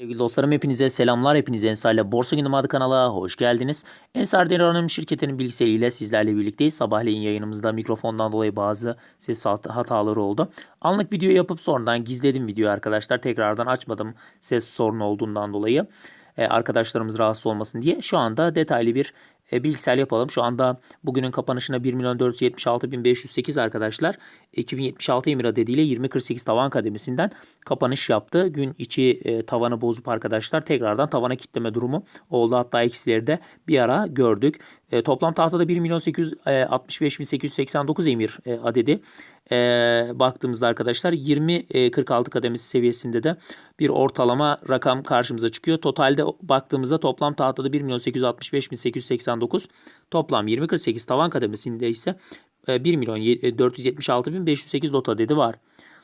Sevgili dostlarım hepinize selamlar. Hepinize Ensar ile Borsa Günüm adı kanala hoş geldiniz. Ensar Deniz Anonim şirketinin bilgisayarıyla sizlerle birlikteyiz. Sabahleyin yayınımızda mikrofondan dolayı bazı ses hat- hataları oldu. Anlık video yapıp sonradan gizledim videoyu arkadaşlar. Tekrardan açmadım ses sorunu olduğundan dolayı. Ee, arkadaşlarımız rahatsız olmasın diye. Şu anda detaylı bir e, bilgisayar yapalım. Şu anda bugünün kapanışına 1 milyon 476 bin 508 arkadaşlar. 2076 Emir adediyle 2048 tavan kademesinden kapanış yaptı. Gün içi e, tavanı bozup arkadaşlar tekrardan tavana kitleme durumu oldu. Hatta eksileri de bir ara gördük. E, toplam tahtada 1 milyon 865 bin 889 Emir e, adedi. E, baktığımızda arkadaşlar 20-46 kademesi seviyesinde de bir ortalama rakam karşımıza çıkıyor. Totalde baktığımızda toplam tahtada 1 milyon 865 bin 889 toplam 20-48 tavan kademesinde ise e, 1 milyon ye- 476 bin 508 lot adedi var.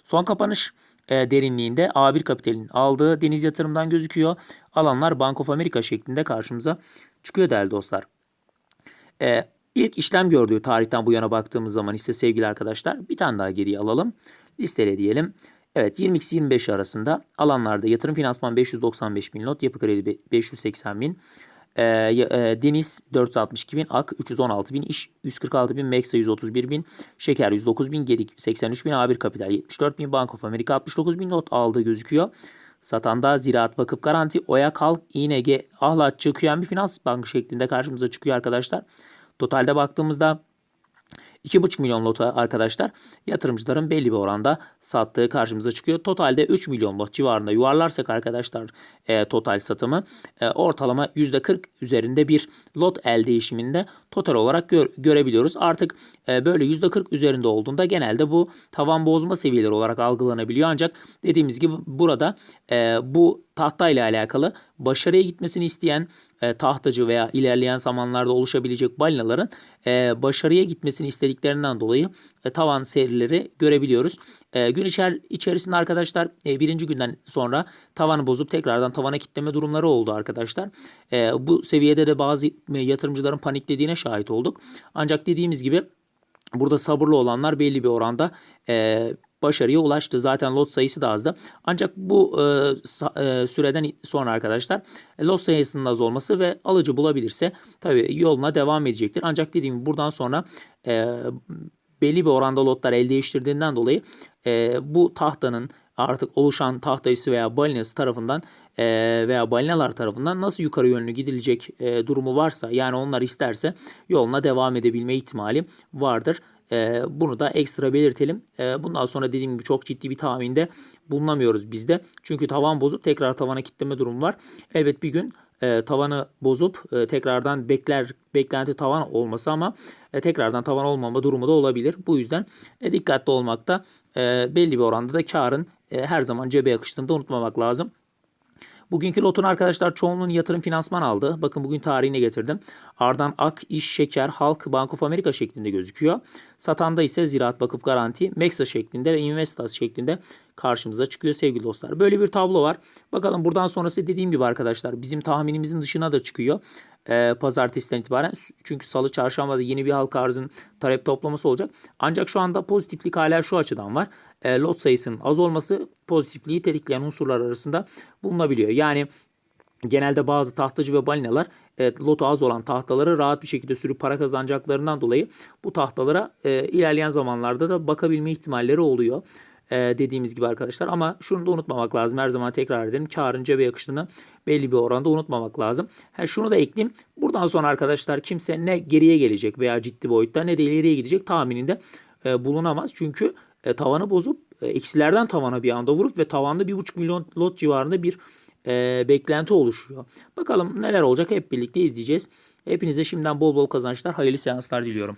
Son kapanış e, derinliğinde A1 Kapital'in aldığı deniz yatırımdan gözüküyor. Alanlar Bank of America şeklinde karşımıza çıkıyor değerli dostlar. Ee, ilk işlem gördüğü tarihten bu yana baktığımız zaman ise sevgili arkadaşlar bir tane daha geriye alalım. Listele diyelim. Evet 22-25 arasında alanlarda yatırım finansman 595 bin lot, yapı kredi be- 580 bin, ya- e, deniz 462 bin, ak 316 bin, iş 146 bin, meksa 131 bin, şeker 109 bin, gedik 83 bin, A1 kapital 74 bin, Bank of America 69 bin lot aldığı gözüküyor. Satanda Ziraat Vakıf Garanti, Oya Kalk, İNG, Ahlatçı, QNB Finans Bank şeklinde karşımıza çıkıyor arkadaşlar. Totalde baktığımızda 2,5 milyon lota arkadaşlar yatırımcıların belli bir oranda sattığı karşımıza çıkıyor. Totalde 3 milyon lot civarında yuvarlarsak arkadaşlar e, total satımı e, ortalama %40 üzerinde bir lot el değişiminde total olarak gör- görebiliyoruz. Artık e, böyle %40 üzerinde olduğunda genelde bu tavan bozma seviyeleri olarak algılanabiliyor. Ancak dediğimiz gibi burada e, bu tahta ile alakalı başarıya gitmesini isteyen e, tahtacı veya ilerleyen zamanlarda oluşabilecek balinaların e, başarıya gitmesini istediklerinden dolayı e, tavan serileri görebiliyoruz. E, gün içer, içerisinde arkadaşlar e, birinci günden sonra tavanı bozup tekrardan tavana kitleme durumları oldu arkadaşlar. E, bu seviyede de bazı e, yatırımcıların paniklediğine şahit olduk. Ancak dediğimiz gibi Burada sabırlı olanlar belli bir oranda e, başarıya ulaştı. Zaten lot sayısı da azdı. Ancak bu e, e, süreden sonra arkadaşlar e, lot sayısının az olması ve alıcı bulabilirse tabii yoluna devam edecektir. Ancak dediğim gibi buradan sonra e, belli bir oranda lotlar el değiştirdiğinden dolayı e, bu tahtanın artık oluşan tahtayısı veya balinası tarafından e, veya balinalar tarafından nasıl yukarı yönlü gidilecek e, durumu varsa yani onlar isterse yoluna devam edebilme ihtimali vardır. E, bunu da ekstra belirtelim. E, bundan sonra dediğim gibi çok ciddi bir tahminde bulunamıyoruz biz de. Çünkü tavan bozup tekrar tavana kitleme durumu var. Elbet bir gün e, tavanı bozup e, tekrardan bekler beklenti tavan olması ama e, tekrardan tavan olmama durumu da olabilir. Bu yüzden dikkatli olmakta belli bir oranda da karın her zaman cebe yakıştığını da unutmamak lazım. Bugünkü lotun arkadaşlar çoğunluğun yatırım finansman aldı. Bakın bugün tarihine getirdim. Ardından Ak, İş, Şeker, Halk, Bank of America şeklinde gözüküyor. Satanda ise Ziraat Vakıf Garanti, Mexa şeklinde ve Investas şeklinde karşımıza çıkıyor sevgili dostlar. Böyle bir tablo var. Bakalım buradan sonrası dediğim gibi arkadaşlar bizim tahminimizin dışına da çıkıyor. Ee, pazartesiden itibaren. Çünkü salı çarşambada yeni bir halka arzın talep toplaması olacak. Ancak şu anda pozitiflik hala şu açıdan var. Ee, lot sayısının az olması pozitifliği tetikleyen unsurlar arasında bulunabiliyor. Yani Genelde bazı tahtacı ve balinalar evet, lotu az olan tahtaları rahat bir şekilde sürüp para kazanacaklarından dolayı bu tahtalara e, ilerleyen zamanlarda da bakabilme ihtimalleri oluyor. E, dediğimiz gibi arkadaşlar ama şunu da unutmamak lazım. Her zaman tekrar edelim. Karın cebe yakıştığını belli bir oranda unutmamak lazım. Ha, şunu da ekleyeyim. Buradan sonra arkadaşlar kimse ne geriye gelecek veya ciddi boyutta ne de ileriye gidecek tahmininde e, bulunamaz. Çünkü e, tavanı bozup e, eksilerden tavana bir anda vurup ve tavanda 1,5 milyon lot civarında bir e, beklenti oluşuyor. Bakalım neler olacak hep birlikte izleyeceğiz. Hepinize şimdiden bol bol kazançlar, hayırlı seanslar diliyorum.